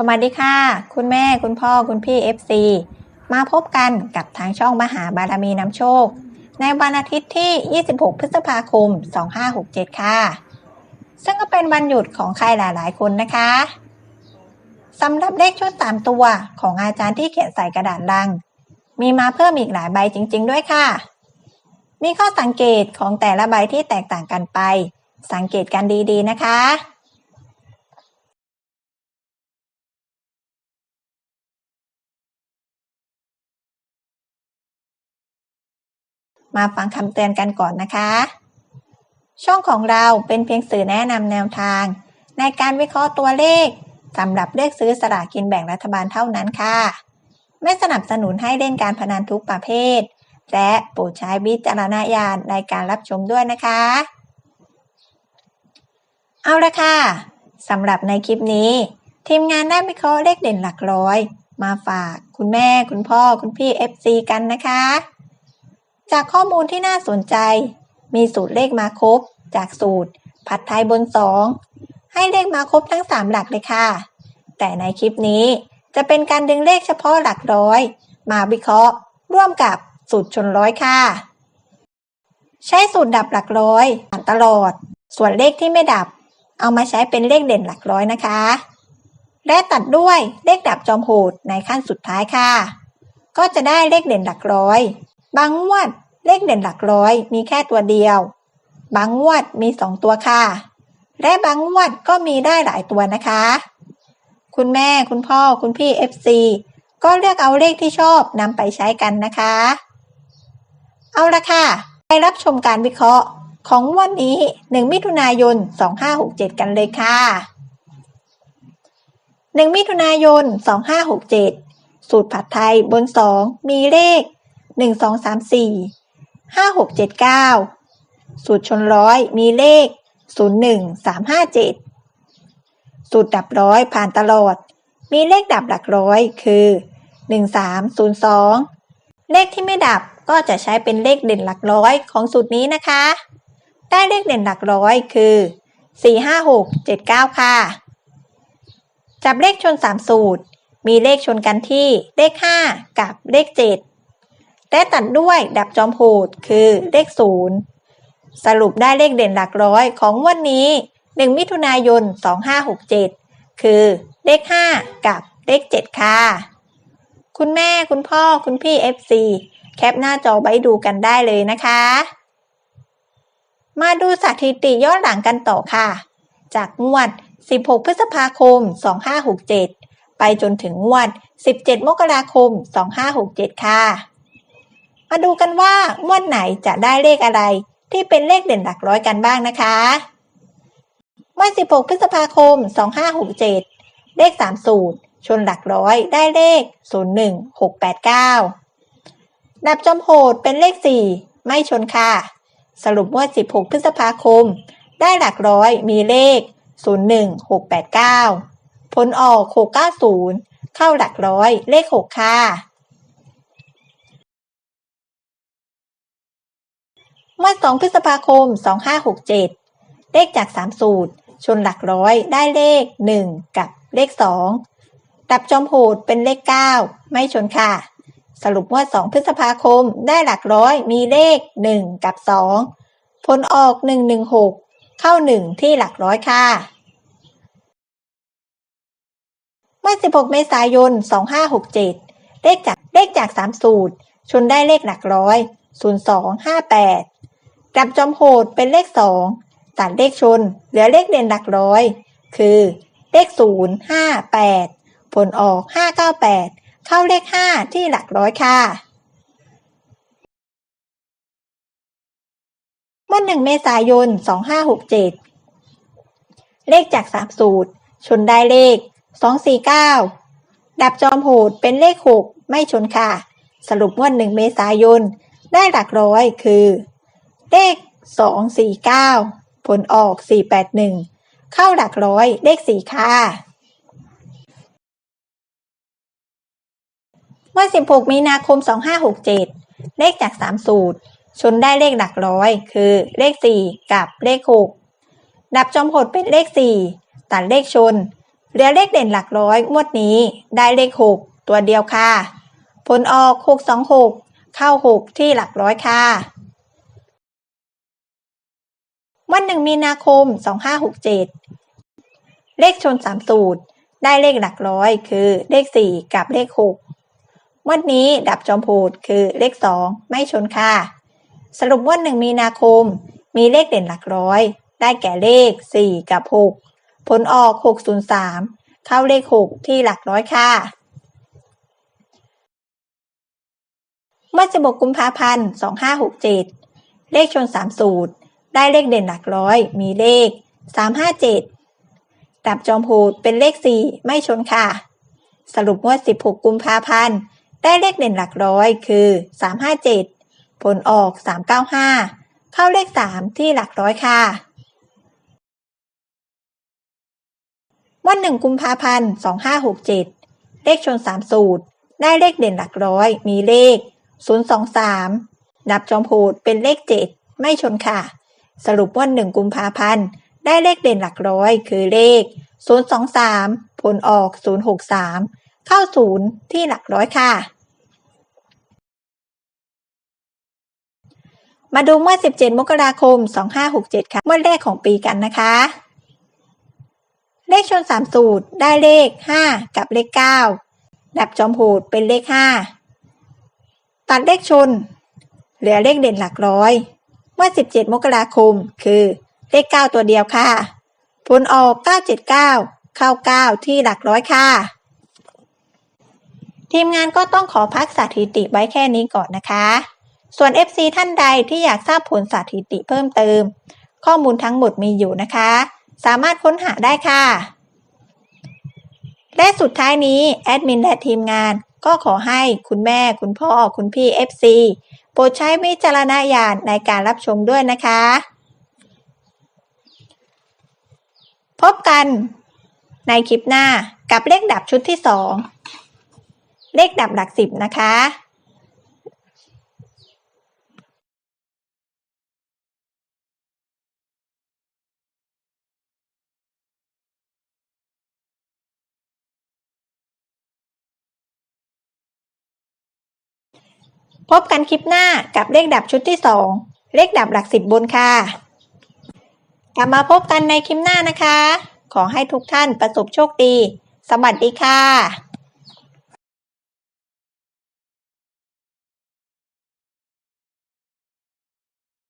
สวัสดีค่ะ คุณแม่คุณพ่อคุณพี่ FC มาพบกันกับทางช่องมหาบารมีนำโชค ในวันอาทิตย์ที่ 26 พฤษภาคม 2567 ค่ะ ซึ่งก็เป็นวันหยุดของใครหลายๆ คนนะคะสำหรับเลขชุด 3 ตัวของอาจารย์ที่เขียนใส่กระดาษลัง มีมาเพิ่มอีกหลายใบจริง ๆ ด้วยค่ะ มีข้อสังเกตของแต่ละใบที่แตกต่างกันไป สังเกตกันดีๆนะคะ มาฟังคำเตือนกันก่อนนะคะ ช่องของเราเป็นเพียงสื่อแนะนำแนวทาง ในการวิเคราะห์ตัวเลขสำหรับเลือกซื้อสลากกินแบ่งรัฐบาลเท่านั้นค่ะ ไม่สนับสนุนให้เล่นการพนันทุกประเภท และโปรดใช้วิจารณญาณในการรับชมด้วยนะคะ เอาละค่ะสำหรับในคลิปนี้ ทีมงานได้วิเคราะห์เลขเด่นหลักร้อย มาฝากคุณแม่คุณพ่อคุณพี่ FC กันนะคะ จากข้อมูลที่น่าสนใจ มีสูตรเลขมาครบ จากสูตร ผัดไทยบนสองให้เลขมาครบทั้ง 3 หลักเลยค่ะ แต่ในคลิปนี้จะเป็นการดึงเลขเฉพาะหลักร้อย มาวิเคราะห์ ร่วมกับสูตรชนร้อยค่ะ ใช้สูตรดับหลักร้อยผ่านตลอด ส่วนเลขที่ไม่ดับ เอามาใช้เป็นเลขเด่นหลักร้อยนะคะ และตัดด้วยเลขดับจอมโหดในขั้นสุดท้ายค่ะ ก็จะได้เลขเด่นหลักร้อย บางงวดเลขเด่นหลักร้อยมีแค่ตัวเดียว บางงวดมีสองตัวค่ะ และบางงวดก็มีได้หลายตัวนะคะ คุณแม่คุณพ่อคุณพี่ FC ก็เลือกเอาเลขที่ชอบนำไปใช้กันนะคะ เอาละค่ะ ไปรับชมการวิเคราะห์ของวันนี้ 1 มิถุนายน 2567 กันเลยค่ะ 1 มิถุนายน 2567 สูตรผัดไทยบน 2 มีเลข 1 2 3 4 5 6 7 9สูตรชนร้อยมีเลข0 1 3 5 7สูตรดับร้อยผ่านตลอด มีเลขดับหลักร้อยคือ1 3 0 2เลขที่ไม่ดับก็จะใช้เป็นเลขเด่นหลักร้อยของสูตรนี้นะคะ ได้เลขเด่นหลักร้อยคือ4 5 6 7 9ค่ะ จับเลขชน3สูตร มีเลขชนกันที่เลข5กับเลข7 และตัดด้วยดับจอมโหดคือเลข0สรุปได้เลขเด่นหลักร้อยของงวันนี้ 1 มิถุนายน 2567 คือเลข 5 กับเลข 7 ค่ะ คุณแม่คุณพ่อคุณพี่ FC แคปหน้าจอไว้ดูกันได้เลยนะคะ มาดูสถิติย้อนหลังกันต่อค่ะ จากงวด 16 พฤษภาคม 2567 ไปจนถึงงวด 17 มกราคม 2567 ค่ะ มาดูกันว่างวดไหนจะได้เลขอะไร ที่เป็นเลขเด่นหลักร้อยกันบ้างนะคะงวัน16 พฤษภาคม 2567 เลข3สูตร ชนหลักร้อยได้เลข 01689 ดับจอมโหดเป็นเลข 4 ไม่ชนค่ะ สรุปว่า 16 พฤษภาคม ได้หลักร้อยมีเลข 01689 ผลออก 690 เข้าหลักร้อยเลข 6 ค่ะ เมื่อ 2 พฤษภาคม 2567 เลขจาก 3 สูตร ชนหลักร้อยได้เลข 1 กับเลข2ดับจอมโหดเป็นเลข 9 ไม่ชนค่ะ สรุปว่า 2 พฤษภาคมได้หลักร้อยมีเลข 1 กับ 2 ผลออก 116 เข้า 1 ที่หลักร้อยค่ะ เมื่อ 16 เมษายน 2567 เลขจากเลขจาก 3 สูตร ชนได้เลขหลักร้อย 0258 ดับจอมโหดเป็นเลข2ตัดเลขชน เหลือเลขเด่นหลักร้อย คือ เลข058ผลออก598เก้าแปดเข้าเลข5ที่หลักร้อยค่ะเมื่อ1เมษายน 2567 เลขจาก3สูตร ชนได้เลข 249 ดับจอมโหดเป็นเลข 6 ไม่ชนค่ะ สรุปงวด1เมษายน ได้หลักร้อยคือ เลข 249 ผลออก 481 เข้าหลักร้อยเลข 4 ค่ะเมื่อ16 มีนาคม 2567 เลขจาก 3 สูตร ชนได้เลขหลักร้อย คือเลข 4 กับเลข 6 ดับจอมโหดเป็นเลข 4 ตัดเลขชนเหเหลือเลขเด่นหลักร้อยงวดนี้ได้เลขหกตัวเดียวค่ะ ผลออกหกสองหกเข้าหกที่หลักร้อยค่ะ วันหนึ่งมีนาคม 2567 เลขชน3สูตร ได้เลขหลักร้อยคือเลข 4 กับเลข 6 วันนี้ดับจอมพูดคือเลข 2 ไม่ชนค่ะ สรุปวันหนึ่งมีนาคม มีเลขเด่นหลักร้อย ได้แก่เลข 4 กับ 6 ผลออก 603 เข้าเลข 6 ที่หลักร้อยค่ะเมื่อ16กุมภาพันธ์2567 เลขชน3สูตร ได้เลขเด่นหลักร้อย มีเลข 357 ดับจอมพูดเป็นเลข 4 ไม่ชนค่ะ สรุปงวด 16 กุมภาพันธ์ ได้เลขเด่นหลักร้อยคือ 357 ผลออก 395 เข้าเลข 3 ที่หลักร้อยค่ะวันหนึ่งกุมภาพันธ์2567 เลขชน 3 สูตร ได้เลขเด่นหลักร้อย มีเลข 023 ดับจอมพูดเป็นเลข 7 ไม่ชนค่ะ สรุปวันหนึ่งกุมภาพันธ์ ได้เลขเด่นหลักร้อย คือเลข 023 ผลออก 063 เข้า0ที่หลักร้อยค่ะ มาดูเมื่อ 17 มกราคม 2567 ค่ะ เมื่อแรกของปีกันนะคะ เลขชน 3 สูตร ได้เลข 5 กับเลข 9 ดับจอมพูดเป็นเลข 5 ตัดเลขชน เหลือเลขเด่นหลักร้อย เมื่อ 17 มกราคม คือเลข 9 ตัวเดียวค่ะ ผลออก 979 เข้า 9 ที่หลักร้อยค่ะ ทีมงานก็ต้องขอพักสถิติไว้แค่นี้ก่อนนะคะ ส่วน FC ท่านใดที่อยากทราบผลสถิติเพิ่มเติม ข้อมูลทั้งหมดมีอยู่นะคะ สามารถค้นหาได้ค่ะ และสุดท้ายนี้ แอดมินและทีมงานก็ขอให้คุณแม่คุณพ่อคุณพี่ FC ปรดใช้วิจารณญาณในการรับชมด้วยนะคะ พบกันในคลิปหน้ากับเลขดับชุดที่ 2 เลขดับหลักสิบนะคะ พบกันคลิปหน้ากับเลขดับชุดที่ 2 เลขดับหลักสิบบนค่ะ กลับมาพบกันในคลิปหน้านะคะ ขอให้ทุกท่านประสบโชคดี สวัสดีค่ะ